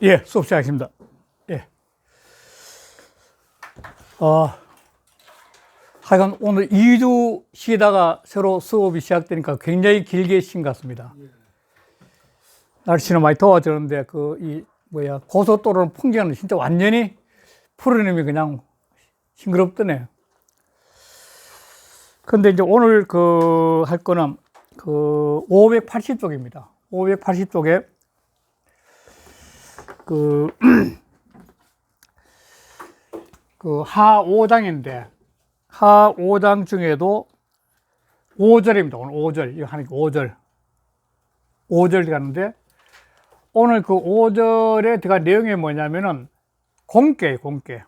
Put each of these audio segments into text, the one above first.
예, 수업 시작하겠습니다. 예. 어, 하여간 오늘 2주 쉬다가 새로 수업이 시작되니까 굉장히 길게 쉰것 같습니다. 날씨는 많이 더워졌는데, 그, 이, 뭐야, 고속도로는 풍경은 진짜 완전히 푸르님이 그냥 싱그럽더네. 근데 이제 오늘 그, 할 거는 그, 580쪽입니다. 580쪽에 그, 그하 5장인데, 하 5장 중에도 5절입니다. 오늘 5절. 이거 하니까 5절. 5절 가는데, 오늘 그 5절에 들어간 내용이 뭐냐면은, 공개, 공개.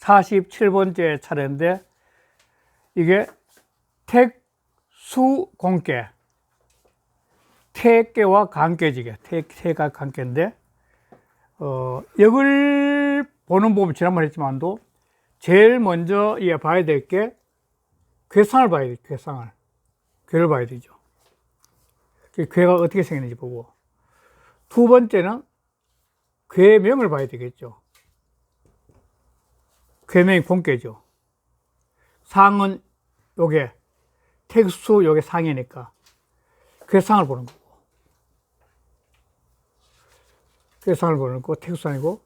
47번째 차례인데, 이게 택수 공개. 태계와 관계지게 태, 태가 관계인데 어, 역을 보는 법은 지난번에 했지만도 제일 먼저 예, 봐야 될 게 괴상을 봐야 돼 괴상을. 괴를 봐야 되죠. 그 괴가 어떻게 생겼는지 보고. 두 번째는 괴명을 봐야 되겠죠. 괴명이 본괴죠. 상은 요게 택수 요게 상이니까 괴상을 보는 거고 보는 거 택수상이고.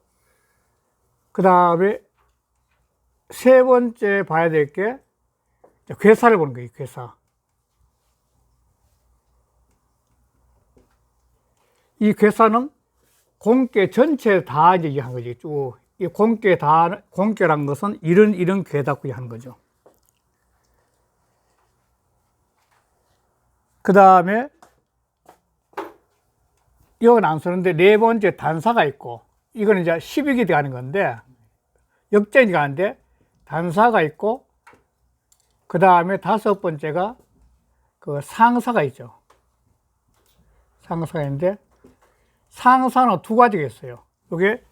그 다음에 세 번째 봐야 될 게 괴사를 보는 거예요 괴사. 이 괴사는 공개 전체 다 이제 한 거지 쭉 이 공개 다 공개란 것은 이런 이런 괴다고 하는 거죠. 그 다음에 이건 안 쓰는데 네 번째 단사가 있고 이거는 이제 10익이 들어가는 건데 역전이 가는데 단사가 있고 그 다음에 다섯 번째가 그 상사가 있죠. 상사가 있는데 상사는 두 가지가 있어요. 이게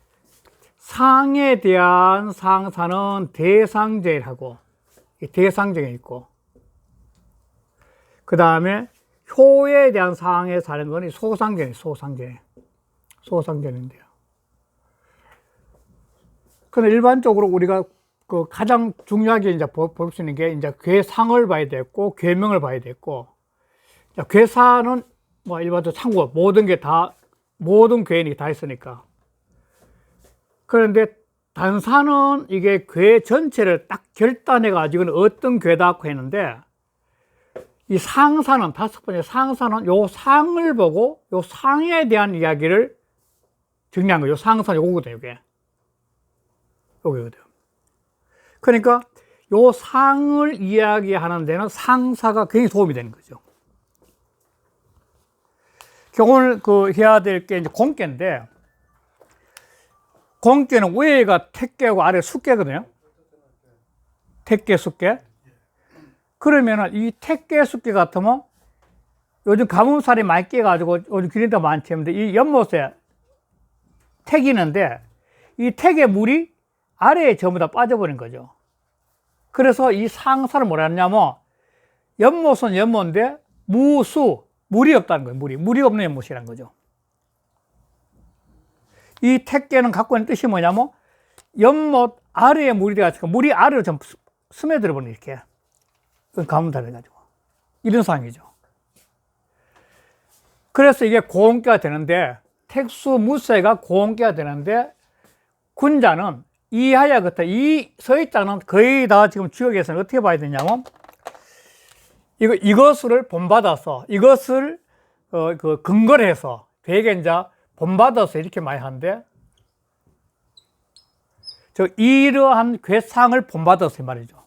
상에 대한 상사는 대상제하고 대상제가 있고 그 다음에 효에 대한 상황에 사는 거는 소상견이 소상견. 소상견인데요. 근데 일반적으로 우리가 그 가장 중요하게 이제 볼 수 있는 게 이제 괴상을 봐야 되고 괴명을 봐야 되고 괴사는 뭐 일반적으로 참고 모든 게 다 모든 괴인이 다 있으니까 그런데 단사는 이게 괴 전체를 딱 결단해 가지고는 어떤 괴다 했는데 이 상사는 다섯 번째 상사는 요 상을 보고 요 상에 대한 이야기를 정리한 거예요. 상사 요거거든요, 이게. 요거거든요. 그러니까 요 상을 이야기하는 데는 상사가 굉장히 도움이 되는 거죠. 오늘 그 해야 될 게 이제 공개인데 공개는 위에가 택개고 아래 숙개거든요. 택개, 숙개. 그러면은 이 택개 숫기 같으면 요즘 가뭄살이 많이 깨가지고 요즘 기린다 많지 근데 이 연못에 택이는데 이 택의 물이 아래에 전부 다 빠져버린 거죠. 그래서 이 상사를 뭐라 하냐면 연못은 연못인데 무수 물이 없다는 거예요. 물이 물이 없는 연못이라는 거죠. 이 택개는 갖고 있는 뜻이 뭐냐면 연못 아래에 물이 돼가지고 물이 아래로 좀 스며들어 버리는 이렇게 가문달 해가지고. 이런 상황이죠. 그래서 이게 고온계가 되는데, 택수 무쇠가 고온계가 되는데, 군자는 이하야 같아. 이 서희자는 거의 다 지금 지역에서는 어떻게 봐야 되냐면, 이거, 이것을 본받아서, 이것을, 어, 그, 근거를 해서, 되게 이제 본받아서 이렇게 많이 하는데, 저, 이러한 괴상을 본받아서 말이죠.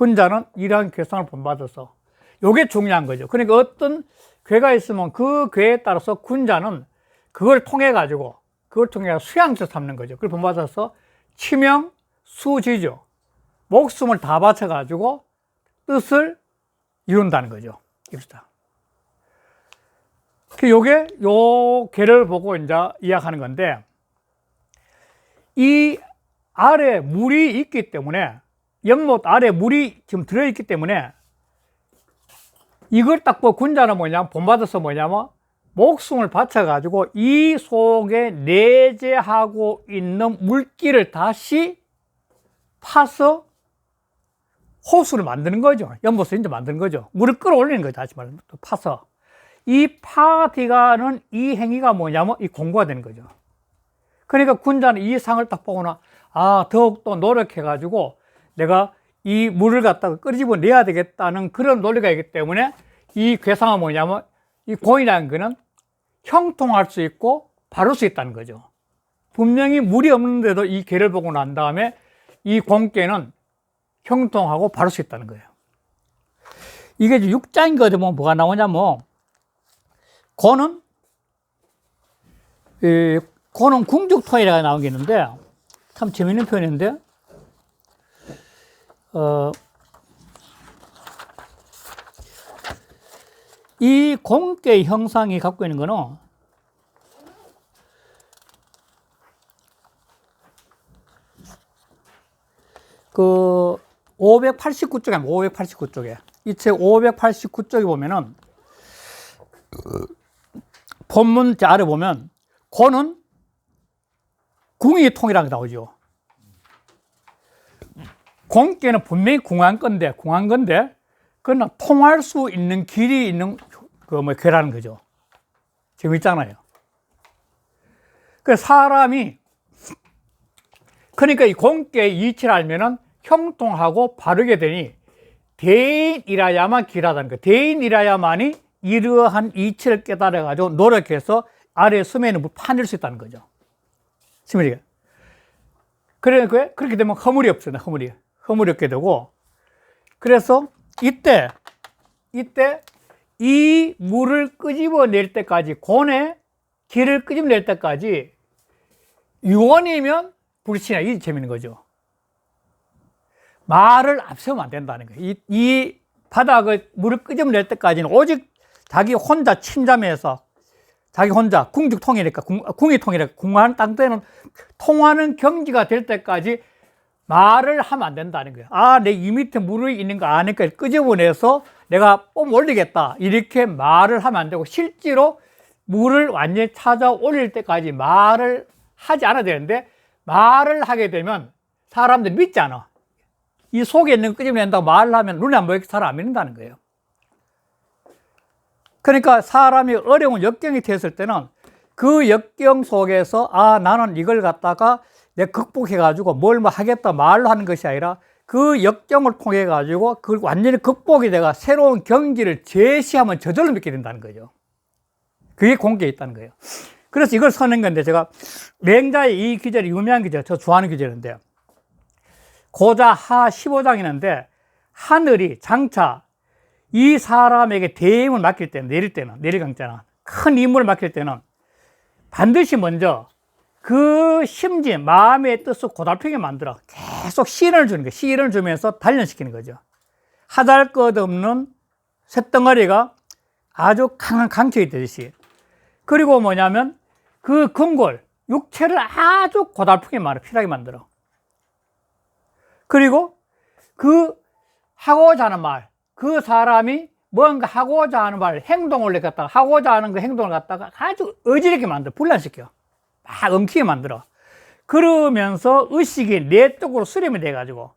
군자는 이러한 괴상을 본받아서 요게 중요한 거죠. 그러니까 어떤 괴가 있으면 그 괴에 따라서 군자는 그걸 통해 가지고 그걸 통해 수양처 삼는 거죠. 그걸 본받아서 치명 수지죠. 목숨을 다 바쳐 가지고 뜻을 이룬다는 거죠. 이루다. 그 요게 요 괴를 보고 이제 이야기하는 건데 이 아래 물이 있기 때문에 연못 아래 물이 지금 들어있기 때문에 이걸 딱 보고 군자는 뭐냐면 본받아서 뭐냐면 목숨을 바쳐가지고 이 속에 내재하고 있는 물기를 다시 파서 호수를 만드는 거죠. 연못을 이제 만드는 거죠. 물을 끌어올리는 거죠. 다시 말하면 또 파서. 이 파티가는 이 행위가 뭐냐면 이 공부가 되는 거죠. 그러니까 군자는 이 상을 딱 보거나 아 더욱더 노력해가지고 내가 이 물을 갖다가 끄집어 내야 되겠다는 그런 논리가 있기 때문에 이 괴상은 뭐냐면 이 공이라는 거는 형통할 수 있고 바를 수 있다는 거죠. 분명히 물이 없는데도 이 개를 보고 난 다음에 이 공개는 형통하고 바를 수 있다는 거예요. 이게 6장인 거에 보면 뭐가 나오냐면 고는 이 고는 궁죽토이라가 나오겠는데 참 재밌는 표현인데 어, 이 공개 형상이 갖고 있는 거는 그 589쪽에 589쪽에 이 책 589쪽에 보면은 본문 제 아래 보면 고는 궁이 통이라고 나오죠. 공께는 분명히 궁한 건데 궁한 건데 그러나 통할 수 있는 길이 있는 그 뭐 괴라는 거죠. 재밌잖아요. 그 사람이 그러니까 이 공개의 이치를 알면은 형통하고 바르게 되니 대인이라야만 길하다는 거. 대인이라야만이 이러한 이치를 깨달아 가지고 노력해서 아래 수면에 물 파낼 수 있다는 거죠. 스미리가. 그러니까 그렇게 되면 허물이 없어요. 허물이. 허물이 없게 되고 그래서 이때 이때 이 물을 끄집어낼 때까지 고내 길을 끄집어낼 때까지 유언이면 불신이야. 이게 재밌는 거죠. 말을 앞세우면 안 된다는 거예요. 이, 이 바닥을 물을 끄집어낼 때까지는 오직 자기 혼자 침잠해서 자기 혼자 궁죽통이니까 궁, 궁이 통이니까 궁하는 땅 때는 통하는 경지가 될 때까지 말을 하면 안 된다는 거예요. 아, 내 이 밑에 물이 있는 거 아니까 끄집어내서 내가 뽐 올리겠다. 이렇게 말을 하면 안 되고 실제로 물을 완전히 찾아 올릴 때까지 말을 하지 않아야 되는데 말을 하게 되면 사람들이 믿지 않아. 이 속에 있는 거 끄집어낸다고 말을 하면 눈에 안 보이게 잘안 믿는다는 거예요. 그러니까 사람이 어려운 역경이 됐을 때는 그 역경 속에서 아, 나는 이걸 갖다가 내 극복해 가지고 뭘 뭐 하겠다 말로 하는 것이 아니라 그 역경을 통해 가지고 그 완전히 극복이 돼가 새로운 경지를 제시하면 저절로 믿게 된다는 거죠. 그게 공개에 있다는 거예요. 그래서 이걸 써낸 건데 제가 맹자의 이 기절이 유명한 기절, 저 좋아하는 기절인데 고자 하 15장이는데 하늘이 장차 이 사람에게 대임을 맡길 때는 내릴 때는 내릴 강자나 큰 임무를 맡길 때는 반드시 먼저 그 심지 마음의 뜻을 고달프게 만들어 계속 시련을 주는 거예요. 시련을 주면서 단련시키는 거죠. 하달 것 없는 쇳덩어리가 아주 강한 강철이 되듯이. 그리고 뭐냐면 그 근골, 육체를 아주 고달프게 만들어, 필하게 만들어. 그리고 그 하고자 하는 말, 그 사람이 뭔가 하고자 하는 말, 행동을 갖다가 하고자 하는 그 행동을 갖다가 아주 어지럽게 만들어, 불란시켜. 막 엉키게 만들어. 그러면서 의식이 내 쪽으로 수렴이 돼가지고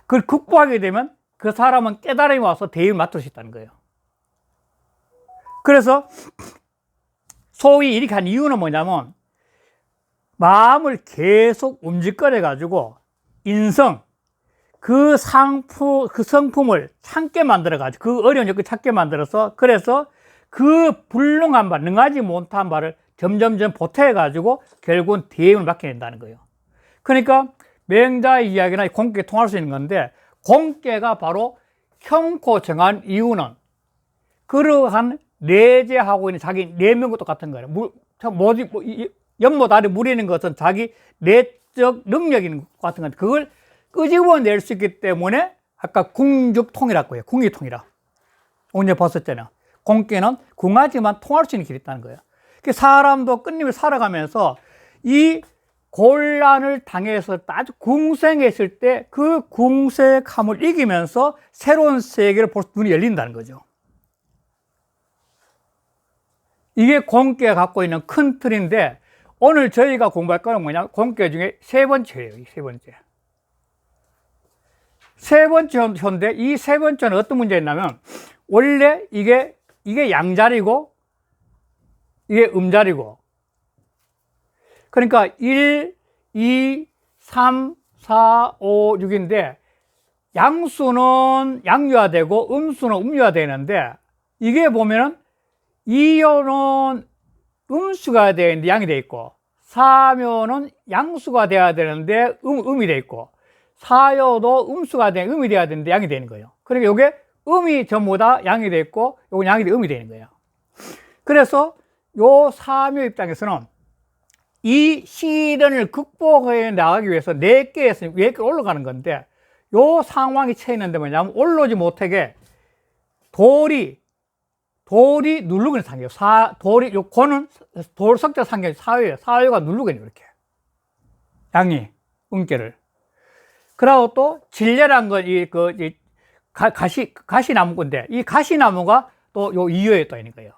그걸 극복하게 되면 그 사람은 깨달음이 와서 대입을 맡을 수 있다는 거예요. 그래서 소위 이렇게 한 이유는 뭐냐면 마음을 계속 움직거려 가지고 인성 그 상품 그 성품을 참게 만들어 가지고 그 어려운 여건 찾게 만들어서 그래서 그 불능한 바 능하지 못한 바를 점점점 보태가지고 결국은 대응을 맡게 된다는 거예요. 그러니까 맹자의 이야기나 공께 통할 수 있는 건데 공께가 바로 형코 정한 이유는 그러한 내재하고 있는 자기 내면과 똑같은 거예요. 물, 뭐지, 뭐, 연못 아래 있는 것은 자기 내적 있는 것 같은 건데 그걸 끄집어낼 수 있기 때문에 아까 궁죽통이라고 해요. 궁이통이라. 오늘 봤었잖아요. 공께는 궁하지만 통할 수 있는 길이 있다는 거예요. 그 사람도 끝님을 살아가면서 이 곤란을 당해서 아주 궁생했을 때 그 궁색함을 이기면서 새로운 세계를 볼수 눈이 열린다는 거죠. 이게 공기가 갖고 있는 큰 틀인데 오늘 저희가 공부할 거는 뭐냐? 공기 중에 세 번째예요. 이세 번째. 세 번째 현대 이 세 번째는 어떤 문제였냐면 원래 이게 이게 양자리고 이게 음자리고 그러니까 1, 2, 3, 4, 5, 6인데 양수는 양유화되고 음수는 음유화되는데 이게 보면은 이요는 음수가 되어 있는데 양이 되어 있고 사묘는 양수가 되어야 되는데 음, 음이 되어 있고 사요도 음수가 되 음이 되어야 되는데 양이 되는 거예요. 그러니까 이게 음이 전부 다 양이 되어 있고 요건 양이 돼 음이 되는 거예요. 그래서 요 사묘 입장에서는 이 시련을 극복해 나가기 위해서 네 개에서 네개 올라가는 건데 요 상황이 처해 있는데 뭐냐면 올라오지 못하게 돌이 돌이 누르고 있는 상태예요. 사, 돌이, 요 고는 돌 석자 상경이 사회예요. 사회가 있는 이렇게. 양이, 음계를. 그리고 또 진례란 건 이, 그, 가시, 가시나무 건데, 이 가시나무가 또 요 이유에 또 있는 거예요.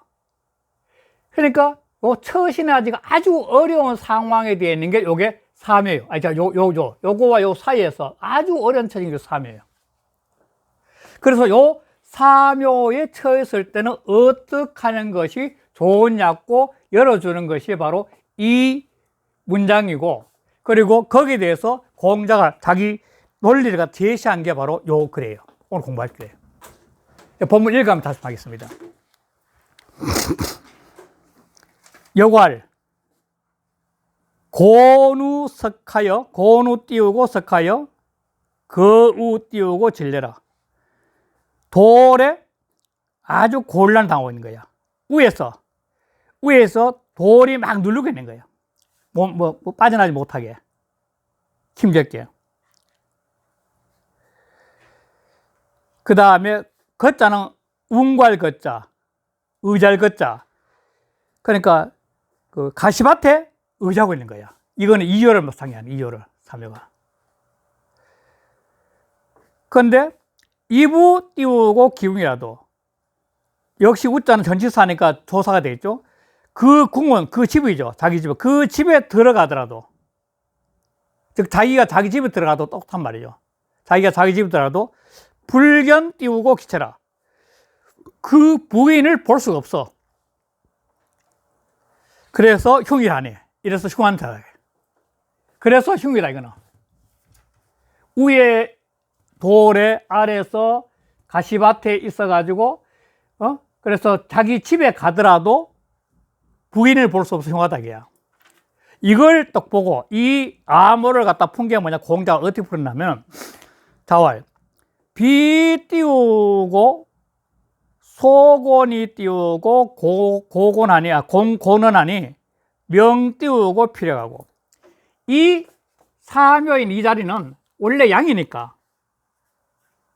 그러니까, 요 처신하지가 아주 어려운 상황에 되어 있는 게 요게 사묘예요. 아니, 자, 요, 요, 요, 요거와 요 사이에서 아주 어려운 처진이 게 사묘예요. 그래서 요 사묘에 처했을 때는 어떻게 하는 것이 좋으냐고 열어주는 것이 바로 이 문장이고 그리고 거기에 대해서 공자가 자기 논리를 제시한 게 바로 요 글이에요. 오늘 공부할 거예요. 본문 읽으면 다시 하겠습니다. 여괄 고누 석하여 고누 띄우고 석하여 거우 띄우고 질레라 돌에 아주 곤란 당하고 있는 거야. 위에서 위에서 돌이 막 누르고 있는 거예요. 뭐, 뭐, 뭐 빠져나지 못하게 힘겹게. 그 다음에 걷자는 운괄 걷자, 의잘 걷자. 그러니까 그 가시밭에 의자고 있는 거야. 이거는 이열을 상의하는 이열을 사묘가. 그런데 이부 띄우고 기웅이라도 역시 우자는 전치사니까 조사가 되겠죠. 그 궁은 그 집이죠. 자기 집. 그 집에 들어가더라도 즉 자기가 자기 집에 들어가도 똑똑한 말이죠. 자기가 자기 집에 들어가도 불견 띄우고 기체라. 그 부인을 볼 수가 없어. 그래서 흉이라네. 이래서 흉한다. 그래서 흉이다 이거는. 위에 돌의 아래서 가시밭에 있어가지고, 어? 그래서 자기 집에 가더라도 부인을 볼 수 없어 흉하다, 이야 이걸 딱 보고 이 암호를 갖다 푼 게 뭐냐, 공자가 어떻게 풀었냐면, 자왈. 비 띄우고, 소곤이 띄우고, 고, 고곤하니, 아, 공, 고는하니, 명 띄우고 필요하고. 이 사묘인 이 자리는 원래 양이니까,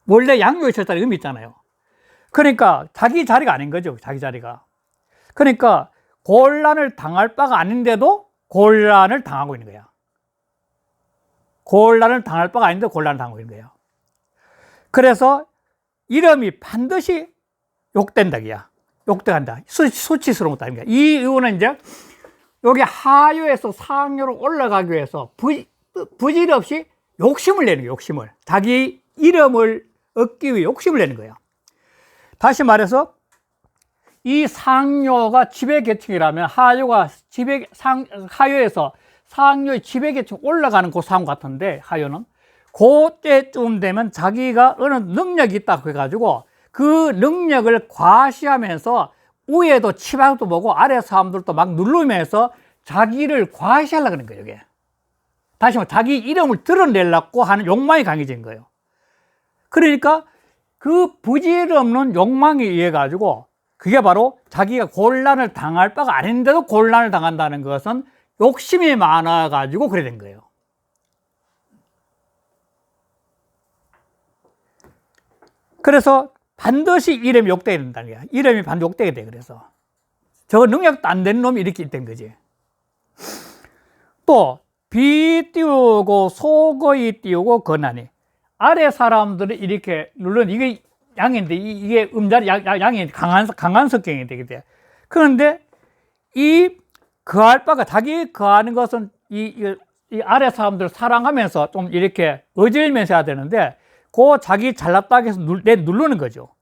원래 양육에 쳤다는 의미 있잖아요. 그러니까 자기 자리가 아닌 거죠. 자기 자리가. 그러니까 곤란을 당할 바가 아닌데도 곤란을 당하고 있는 거야. 곤란을 당할 바가 아닌데 곤란을 당하고 있는 거예요. 그래서 이름이 반드시 욕된다기야. 욕돼간다. 수, 수치스러운 아닙니다. 이 이유는 이제 여기 하요에서 상요로 올라가기 위해서 부, 부질 없이 욕심을 내는 거예요. 욕심을. 자기 이름을 얻기 위해 욕심을 내는 거예요. 다시 말해서 이 상요가 지배 계층이라면 하요가 지배 상 하요에서 상요의 지배 계층 올라가는 그 상황 같은데 하요는 그때쯤 되면 자기가 어느 능력이 있다고 해가지고 그 능력을 과시하면서 위에도 치박도 보고 아래 사람들도 막 누르면서 자기를 과시하려고 하는 거예요, 이게. 다시 말해, 자기 이름을 드러내려고 하는 욕망이 강해진 거예요. 그러니까 그 부질없는 욕망에 의해 가지고 그게 바로 자기가 곤란을 당할 바가 아닌데도 곤란을 당한다는 것은 욕심이 많아 가지고 그래 된 거예요. 그래서 반드시 이름이 욕되게 된다는 거야. 이름이 반드시 욕되게 돼. 그래서 저 능력도 안 되는 놈이 이렇게 된 거지. 또 비 띄우고 속의 띄우고 건하니 아래 사람들은 이렇게 물론 이게 양인데 이게 음자리 양, 양이 강한 강한 성격이 되게 돼. 그런데 이 거할 바가 자기 거하는 것은 이, 이, 이 아래 사람들 사랑하면서 좀 이렇게 어질면서 해야 되는데 그 자기 잘났다고 해서 눌, 내 누르는 거죠.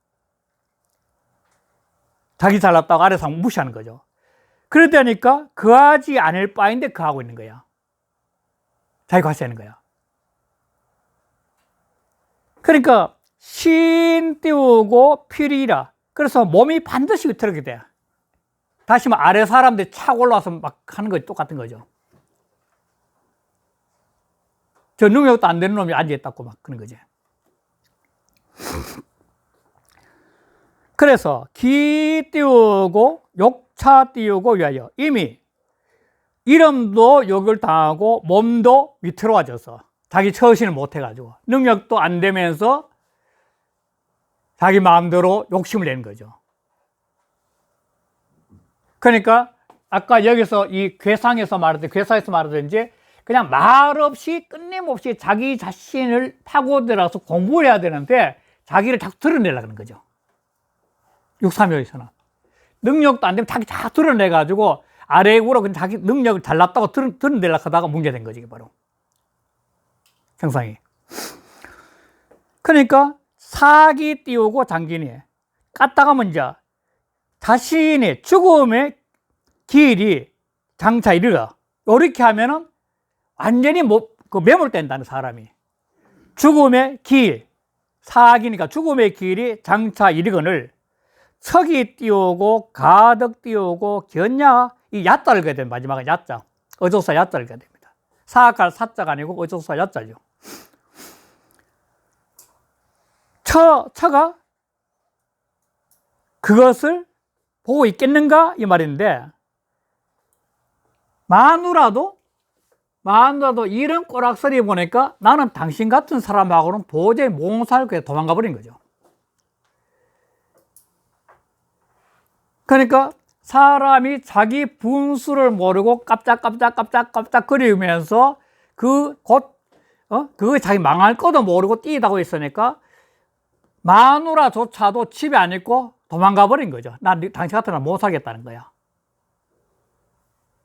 자기 잘났다고 아래 사람 무시하는 거죠. 그러다니까 거하지 않을 바인데 거하고 있는 거야. 자기 과시하는 거야. 그러니까 신 띄우고 필이라. 그래서 몸이 반드시 위태롭게 돼. 다시 말 아래 사람들이 착 올라와서 막 하는 거 똑같은 거죠. 저 능력도 안 되는 놈이 앉아있다고 막 그런 거지. 그래서 기 띄우고 욕차 띄우고 위하여 이미 이름도 욕을 당하고 몸도 위태로워져서 자기 처신을 못해가지고 능력도 안 되면서 자기 마음대로 욕심을 내는 거죠. 그러니까 아까 여기서 이 괴상에서 말하듯 괴사에서 말하든지 그냥 말 없이 끊임없이 자기 자신을 파고들어서 공부를 해야 되는데 자기를 자꾸 드러내려고 하는 거죠. 632에서는. 능력도 안 되면 자기 다 드러내가지고 아래구로 그냥 자기 능력을 잘났다고 드러, 드러내려고 하다가 문제된 거지, 바로. 형상이. 그러니까 사기 띄우고 장기니 깠다가 먼저 자신의 죽음의 길이 장차 이르러 이렇게 하면은 완전히 못, 그 매몰된다는 사람이 죽음의 길 사기니까 죽음의 길이 장차 이르거늘 척이 띄우고 가득 띄우고 견야 이 야자를 됩니다. 마지막에 야자. 어조사 야자를 가야 됩니다. 사악할 사자가 아니고 어조사 야자죠. 처, 처가 그것을 보고 있겠는가? 이 말인데, 마누라도, 마누라도 이런 꼬락서리 보니까 나는 당신 같은 사람하고는 도저히 못 살고 도망가 버린 거죠. 그러니까 사람이 자기 분수를 모르고 깜짝깜짝 깜짝깜짝 거리면서 그 곧, 어? 그거 자기 망할 거도 모르고 뛰다고 있으니까 마누라조차도 집에 안 있고 도망가 버린 거죠. 난 당신 같으면 못 살겠다는 거야.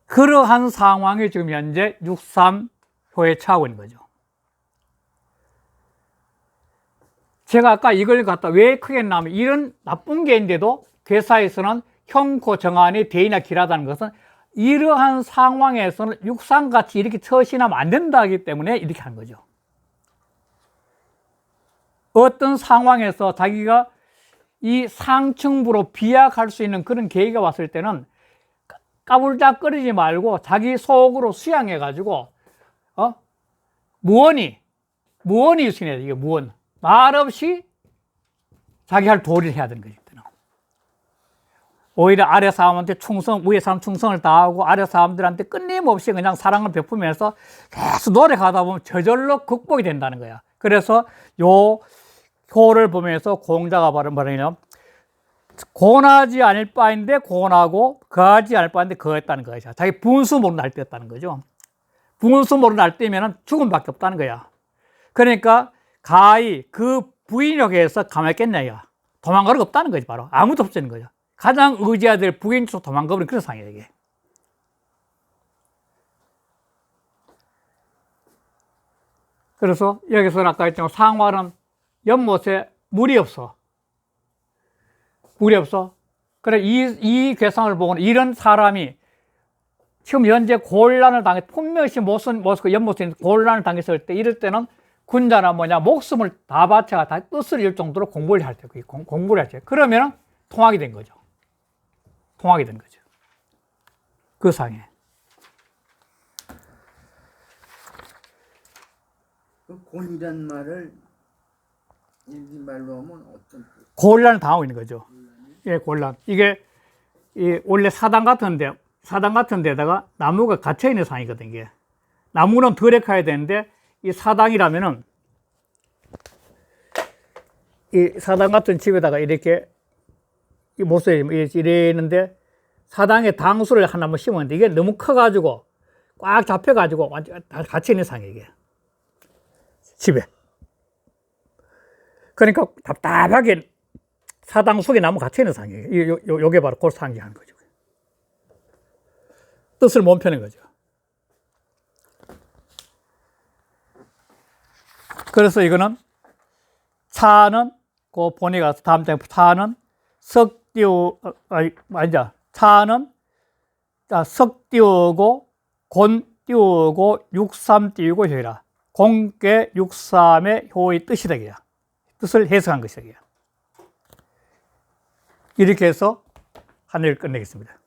그러한 상황이 지금 현재 63호에 처하고 있는 거죠. 제가 아까 이걸 갖다 왜 크게 나면 이런 나쁜 게인데도 회사에서는 형코 정한이 대인이나 길하다는 것은 이러한 상황에서는 육상같이 이렇게 처신하면 안 된다기 때문에 이렇게 한 거죠. 어떤 상황에서 자기가 이 상층부로 비약할 수 있는 그런 계기가 왔을 때는 까불짝거리지 말고 자기 속으로 수양해 가지고 어? 무언이 무언이 있으냐 이게 무언. 말 없이 자기 할 도리를 해야 되는 거지 오히려 아래 사람한테 충성 위에 사람 충성을 다하고 아래 사람들한테 끊임없이 그냥 사랑을 베푸면서 계속 노력하다 보면 저절로 극복이 된다는 거야. 그래서 요 효를 보면서 공자가 바른 말이냐 고나지 않을 바인데 고나고 거하지 않을 바인데 거했다는 것이야. 자기 분수 모르는 날 때였다는 거죠. 분수 모르는 날 때면 죽음밖에 없다는 거야. 그러니까 가히 그 부인력에서 가만히 있겠냐. 도망갈 수 없다는 거지, 바로. 아무도 없다는 거죠. 가장 의지해야 될 부인 쪽 도망가버린 그런 상황이에요, 이게. 그래서 여기서는 아까 했지만 상화는 연못에 물이 없어. 물이 없어. 그래, 이, 이 괴상을 보고는 이런 사람이 지금 현재 곤란을 당해, 분명히 모습, 모습, 연못에 곤란을 당했을 때, 이럴 때는 군자나 뭐냐, 목숨을 다 바쳐가 다 뜻을 잃을 정도로 공부를 할 때, 공 부를 할 때. 그러면 통하게 된 거죠. 통하게 된 거죠. 그 상에. 그 곤이란 말을 일기 말로 하면 어떤 뜻? 곤란을 당하고 있는 거죠. 예, 곤란. 이게, 이 원래 사당 같은데, 사당 같은 데다가 나무가 갇혀 있는 상이거든, 이게. 나무는 덜에 커야 되는데, 이 사당이라면은, 이 사당 같은 집에다가 이렇게, 이 모습이 이랬는데, 사당에 당수를 하나만 심었는데, 이게 너무 커가지고, 꽉 잡혀가지고, 완전 다 갇혀 있는 상이에요, 이게. 집에. 그러니까 답답하게 사당 속에 나무 갇혀 있는 상이에요. 요게 바로 골상기 하는 거죠. 뜻을 못 펴는 거죠. 그래서 이거는 차는 그 본이 가서 다음 장 차는 석 띄우 어, 아니 아니자 차는 자, 석 띄우고 곤 띄우고 육삼 띄우고 효이라 공께 육삼의 효의 뜻이 되게야 뜻을 해석한 것이야 이렇게 해서 하늘을 끝내겠습니다.